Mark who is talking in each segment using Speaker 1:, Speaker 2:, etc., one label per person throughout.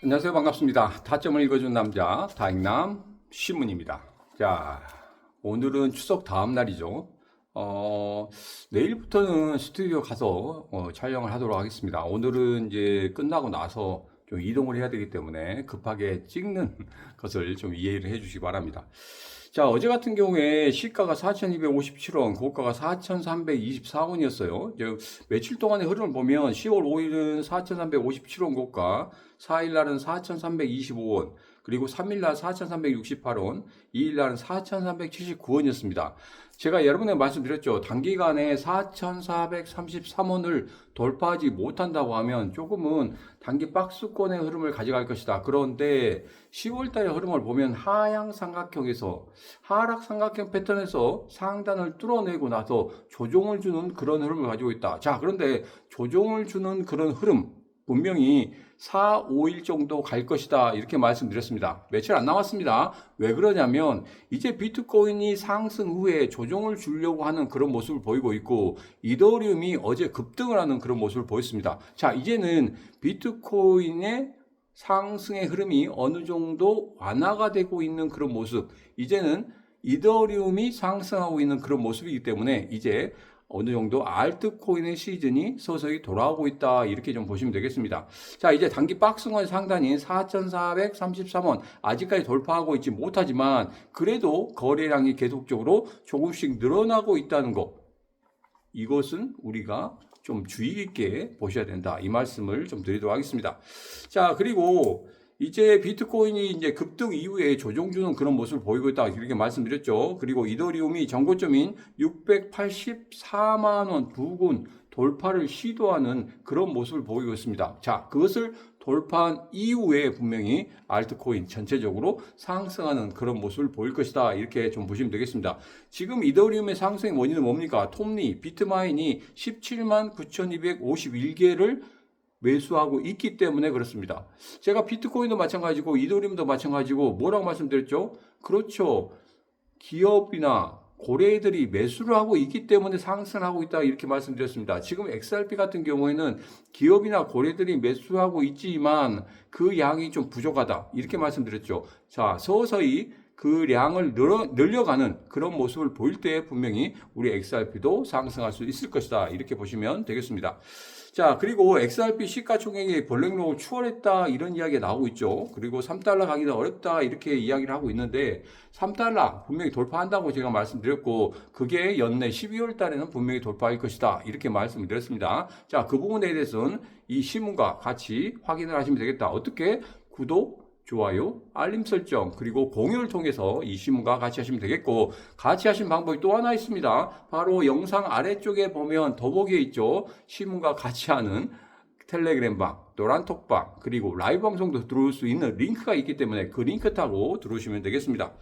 Speaker 1: 안녕하세요. 반갑습니다. 타점을 읽어준 남자, 다익남 신문입니다. 자, 오늘은 추석 다음 날이죠. 어, 내일부터는 스튜디오 가서 어, 촬영을 하도록 하겠습니다. 오늘은 이제 끝나고 나서 좀 이동을 해야 되기 때문에 급하게 찍는 것을 좀 이해를 해 주시기 바랍니다. 자, 어제 같은 경우에 시가가 4,257원, 고가가 4,324원이었어요. 이제 며칠 동안의 흐름을 보면 10월 5일은 4,357원 고가, 4일 날은 4,325원, 그리고 3일 날 4,368원, 2일 날은 4,379원이었습니다. 제가 여러분에게 말씀드렸죠. 단기간에 4,433원을 돌파하지 못한다고 하면 조금은 단기 박스권의 흐름을 가져갈 것이다. 그런데 10월 달의 흐름을 보면 하향 삼각형에서 하락 삼각형 패턴에서 상단을 뚫어내고 나서 조정을 주는 그런 흐름을 가지고 있다. 자, 그런데 조정을 주는 그런 흐름 분명히 4, 5일 정도 갈 것이다. 이렇게 말씀드렸습니다. 며칠 안 남았습니다. 왜 그러냐면 이제 비트코인이 상승 후에 조정을 주려고 하는 그런 모습을 보이고 있고 이더리움이 어제 급등을 하는 그런 모습을 보였습니다. 자, 이제는 비트코인의 상승의 흐름이 어느 정도 완화가 되고 있는 그런 모습. 이제는 이더리움이 상승하고 있는 그런 모습이기 때문에 이제 어느 정도 알트코인의 시즌이 서서히 돌아오고 있다. 이렇게 좀 보시면 되겠습니다. 자, 이제 단기 박스권 상단인 4,433원. 아직까지 돌파하고 있지 못하지만 그래도 거래량이 계속적으로 조금씩 늘어나고 있다는 거. 이것은 우리가 좀 주의 깊게 보셔야 된다. 이 말씀을 좀 드리도록 하겠습니다. 자, 그리고 이제 비트코인이 이제 급등 이후에 조정주는 그런 모습을 보이고 있다. 이렇게 말씀드렸죠. 그리고 이더리움이 정고점인 684만 원 부근 돌파를 시도하는 그런 모습을 보이고 있습니다. 자, 그것을 돌파한 이후에 분명히 알트코인 전체적으로 상승하는 그런 모습을 보일 것이다. 이렇게 좀 보시면 되겠습니다. 지금 이더리움의 상승의 원인은 뭡니까? 톱니, 비트마인이 17만 9,251개를 매수하고 있기 때문에 그렇습니다. 제가 비트코인도 마찬가지고 이더리움도 마찬가지고 뭐라고 말씀드렸죠? 그렇죠. 기업이나 고래들이 매수를 하고 있기 때문에 상승하고 있다 이렇게 말씀드렸습니다. 지금 XRP 같은 경우에는 기업이나 고래들이 매수하고 있지만 그 양이 좀 부족하다 이렇게 말씀드렸죠. 자 서서히 그 량을 늘어, 늘려 가는 그런 모습을 보일 때 분명히 우리 XRP도 상승할 수 있을 것이다 이렇게 보시면 되겠습니다. 자, 그리고 XRP 시가총액이 블랙록을 추월했다 이런 이야기가 나오고 있죠. 그리고 3달러 가기는 어렵다 이렇게 이야기를 하고 있는데 3달러 분명히 돌파한다고 제가 말씀드렸고 그게 연내 12월 달에는 분명히 돌파할 것이다 이렇게 말씀을 드렸습니다. 자, 그 부분에 대해서는 이 신문과 같이 확인을 하시면 되겠다. 어떻게? 구독, 좋아요, 알림 설정, 그리고 공유를 통해서 이 신문과 같이 하시면 되겠고, 같이 하신 방법이 또 하나 있습니다. 바로 영상 아래쪽에 보면 더보기에 있죠. 신문과 같이 하는 텔레그램방, 노란톡방, 그리고 라이브 방송도 들어올 수 있는 링크가 있기 때문에 그 링크 타고 들어오시면 되겠습니다.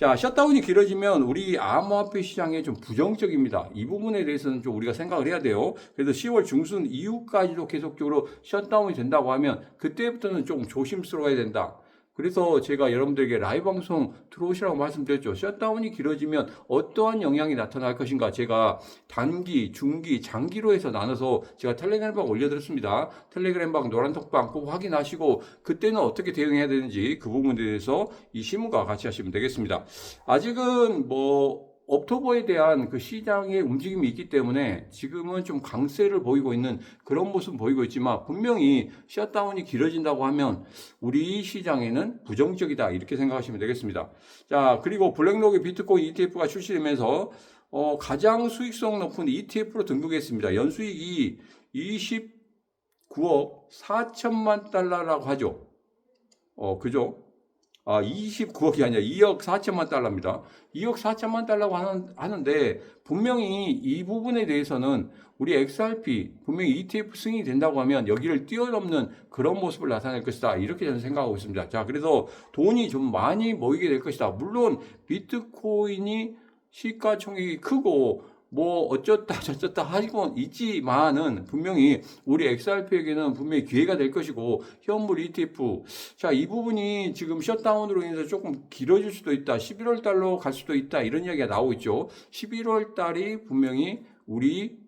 Speaker 1: 자, 셧다운이 길어지면 우리 암호화폐 시장에 좀 부정적입니다. 이 부분에 대해서는 좀 우리가 생각을 해야 돼요. 그래서 10월 중순 이후까지도 계속적으로 셧다운이 된다고 하면 그때부터는 좀 조심스러워야 된다. 그래서 제가 여러분들에게 라이브 방송 들어오시라고 말씀드렸죠. 셧다운이 길어지면 어떠한 영향이 나타날 것인가 제가 단기, 중기, 장기로 해서 나눠서 제가 텔레그램방 올려드렸습니다. 텔레그램방, 노란톡방 꼭 확인하시고 그때는 어떻게 대응해야 되는지 그 부분에 대해서 이 신문과 같이 하시면 되겠습니다. 아직은 뭐 옥토버에 대한 그 시장의 움직임이 있기 때문에 지금은 좀 강세를 보이고 있는 그런 모습 보이고 있지만 분명히 셧다운이 길어진다고 하면 우리 시장에는 부정적이다 이렇게 생각하시면 되겠습니다. 자 그리고 블랙록의 비트코인 ETF가 출시되면서 어, 가장 수익성 높은 ETF로 등극했습니다. 연수익이 29억 4천만 달러라고 하죠. 어 그죠? 아, 29억이 아니라 2억 4천만 달러입니다. 2억 4천만 달러고 하는, 하는 데, 분명히 이 부분에 대해서는 우리 XRP, 분명히 ETF 승인이 된다고 하면 여기를 뛰어넘는 그런 모습을 나타낼 것이다. 이렇게 저는 생각하고 있습니다. 자, 그래서 돈이 좀 많이 모이게 될 것이다. 물론, 비트코인이 시가총액이 크고, 뭐 어쩌다 저쩌다 하고 있지만은 분명히 우리 XRP에게는 분명히 기회가 될 것이고 현물 ETF 자 이 부분이 지금 셧다운으로 인해서 조금 길어질 수도 있다. 11월 달로 갈 수도 있다. 이런 이야기가 나오고 있죠. 11월 달이 분명히 우리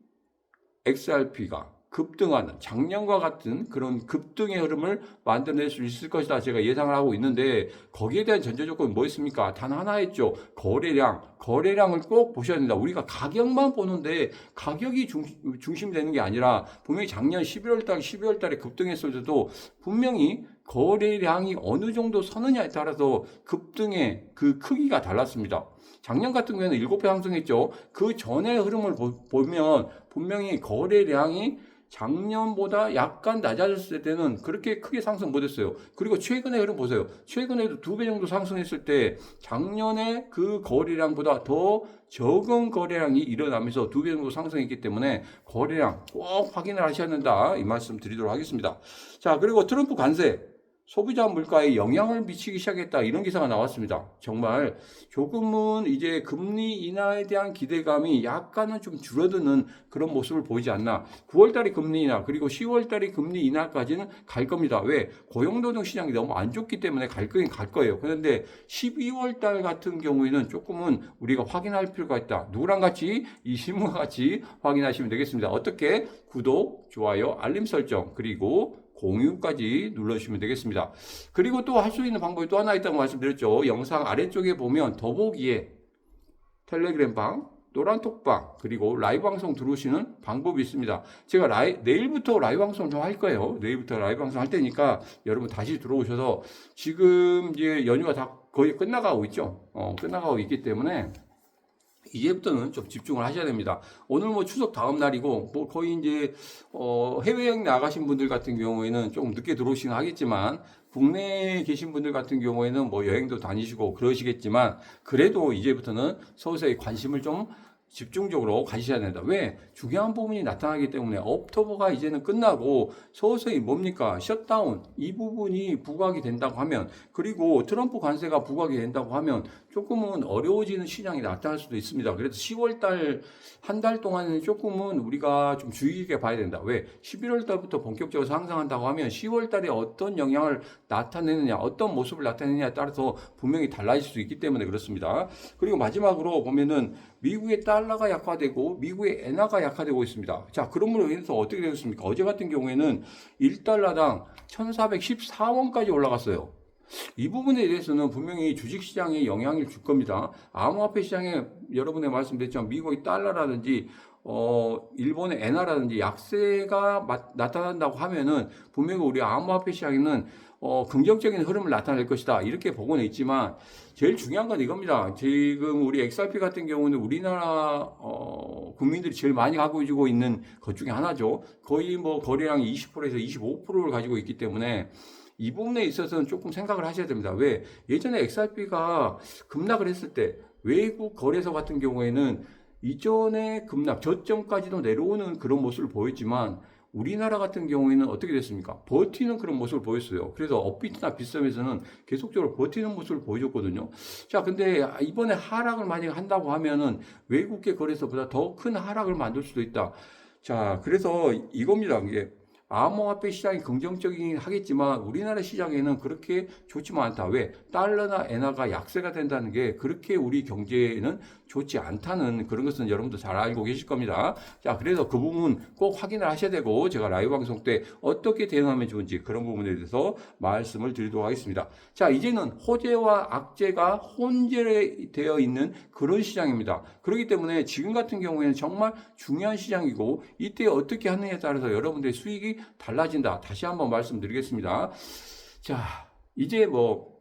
Speaker 1: XRP가 급등하는 작년과 같은 그런 급등의 흐름을 만들어낼 수 있을 것이다 제가 예상을 하고 있는데 거기에 대한 전제 조건이 뭐였습니까? 단 하나였죠. 거래량, 거래량을 꼭 보셔야 된다. 우리가 가격만 보는데 가격이 중, 중심 이 되는 게 아니라 분명히 작년 11월 달, 12월 달에 급등했을 때도 분명히 거래량이 어느 정도 서느냐에 따라서 급등의 그 크기가 달랐습니다. 작년 같은 경우에는 7배 상승했죠. 그 전의 흐름을 보, 보면 분명히 거래량이 작년보다 약간 낮아졌을 때는 그렇게 크게 상승 못했어요. 그리고 최근의 흐름 보세요. 최근에도 두 배 정도 상승했을 때 작년에 그 거래량보다 더 적은 거래량이 일어나면서 두 배 정도 상승했기 때문에 거래량 꼭 확인을 하셔야 된다. 이 말씀 드리도록 하겠습니다. 자, 그리고 트럼프 관세. 소비자 물가에 영향을 미치기 시작했다. 이런 기사가 나왔습니다. 정말 조금은 이제 금리 인하에 대한 기대감이 약간은 좀 줄어드는 그런 모습을 보이지 않나. 9월달에 금리 인하, 그리고 10월달에 금리 인하까지는 갈 겁니다. 왜? 고용노동 시장이 너무 안 좋기 때문에 갈 거긴 갈 거예요. 그런데 12월달 같은 경우에는 조금은 우리가 확인할 필요가 있다. 누구랑 같이? 이 신문과 같이 확인하시면 되겠습니다. 어떻게? 구독, 좋아요, 알림 설정, 그리고 공유까지 눌러주시면 되겠습니다. 그리고 또 할 수 있는 방법이 또 하나 있다고 말씀드렸죠. 영상 아래쪽에 보면 더보기에 텔레그램 방, 노란톡방, 그리고 라이브 방송 들어오시는 방법이 있습니다. 제가 라이, 내일부터 라이브 방송 좀 할 거예요. 내일부터 라이브 방송 할 테니까 여러분 다시 들어오셔서 지금 이제 연휴가 다 거의 끝나가고 있죠. 어, 끝나가고 있기 때문에 이제부터는 좀 집중을 하셔야 됩니다. 오늘 뭐 추석 다음 날이고 뭐 거의 이제 어 해외여행 나가신 분들 같은 경우에는 조금 늦게 들어오시긴 하겠지만 국내에 계신 분들 같은 경우에는 뭐 여행도 다니시고 그러시겠지만 그래도 이제부터는 서서히 관심을 좀 집중적으로 가지셔야 된다. 왜? 중요한 부분이 나타나기 때문에 옥토버가 이제는 끝나고 서서히 뭡니까? 셧다운 이 부분이 부각이 된다고 하면 그리고 트럼프 관세가 부각이 된다고 하면 조금은 어려워지는 시장이 나타날 수도 있습니다. 그래서 10월 달 한 달 동안은 조금은 우리가 좀 주의 깊게 봐야 된다. 왜? 11월 달부터 본격적으로 상승한다고 하면 10월 달에 어떤 영향을 나타내느냐, 어떤 모습을 나타내느냐에 따라서 분명히 달라질 수 있기 때문에 그렇습니다. 그리고 마지막으로 보면은 미국의 달러 가 약화되고 미국의 엔화가 약화되고 있습니다. 자, 그러므로 인해서 어떻게 되었습니까? 어제 같은 경우에는 1달러당 1414원까지 올라갔어요. 이 부분에 대해서는 분명히 주식시장에 영향을 줄 겁니다. 암호화폐 시장에 여러분의 말씀드렸지만 미국의 달러라든지 어, 일본의 엔화라든지 약세가 마, 나타난다고 하면은 분명히 우리 암호화폐 시장에는 어, 긍정적인 흐름을 나타낼 것이다. 이렇게 보고는 있지만 제일 중요한 건 이겁니다. 지금 우리 XRP 같은 경우는 우리나라 어, 국민들이 제일 많이 가지고 있는 것 중에 하나죠. 거의 뭐 거래량이 20%에서 25%를 가지고 있기 때문에 이 부분에 있어서는 조금 생각을 하셔야 됩니다. 왜? 예전에 XRP가 급락을 했을 때 외국 거래소 같은 경우에는 이전에 급락, 저점까지도 내려오는 그런 모습을 보였지만 우리나라 같은 경우에는 어떻게 됐습니까? 버티는 그런 모습을 보였어요. 그래서 업비트나 빗썸에서는 계속적으로 버티는 모습을 보여줬거든요. 자, 근데 이번에 하락을 만약 한다고 하면은 외국계 거래소보다 더 큰 하락을 만들 수도 있다. 자, 그래서 이겁니다. 이게 암호화폐 시장이 긍정적이긴 하겠지만 우리나라 시장에는 그렇게 좋지만 않다. 왜? 달러나 엔화가 약세가 된다는 게 그렇게 우리 경제에는 좋지 않다는 그런 것은 여러분도 잘 알고 계실 겁니다. 자, 그래서 그 부분 꼭 확인을 하셔야 되고 제가 라이브 방송 때 어떻게 대응하면 좋은지 그런 부분에 대해서 말씀을 드리도록 하겠습니다. 자, 이제는 호재와 악재가 혼재되어 있는 그런 시장입니다. 그렇기 때문에 지금 같은 경우에는 정말 중요한 시장이고 이때 어떻게 하느냐에 따라서 여러분들의 수익이 달라진다. 다시 한번 말씀드리겠습니다. 자, 이제 뭐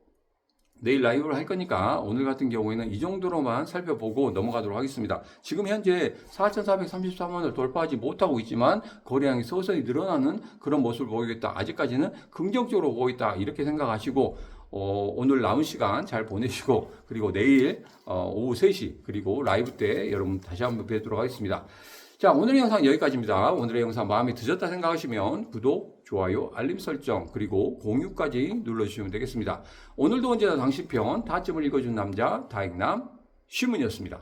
Speaker 1: 내일 라이브를 할 거니까 오늘 같은 경우에는 이 정도로만 살펴보고 넘어가도록 하겠습니다. 지금 현재 4,433원을 돌파하지 못하고 있지만 거래량이 서서히 늘어나는 그런 모습을 보이겠다. 아직까지는 긍정적으로 보고 있다. 이렇게 생각하시고 어, 오늘 남은 시간 잘 보내시고 그리고 내일 어, 오후 3시 그리고 라이브 때 여러분 다시 한번 뵙도록 하겠습니다. 자, 오늘의 영상 여기까지입니다. 오늘의 영상 마음에 드셨다 생각하시면 구독, 좋아요, 알림 설정, 그리고 공유까지 눌러주시면 되겠습니다. 오늘도 언제나 당신 편, 다점을 읽어준 남자, 다익남, 신문이었습니다.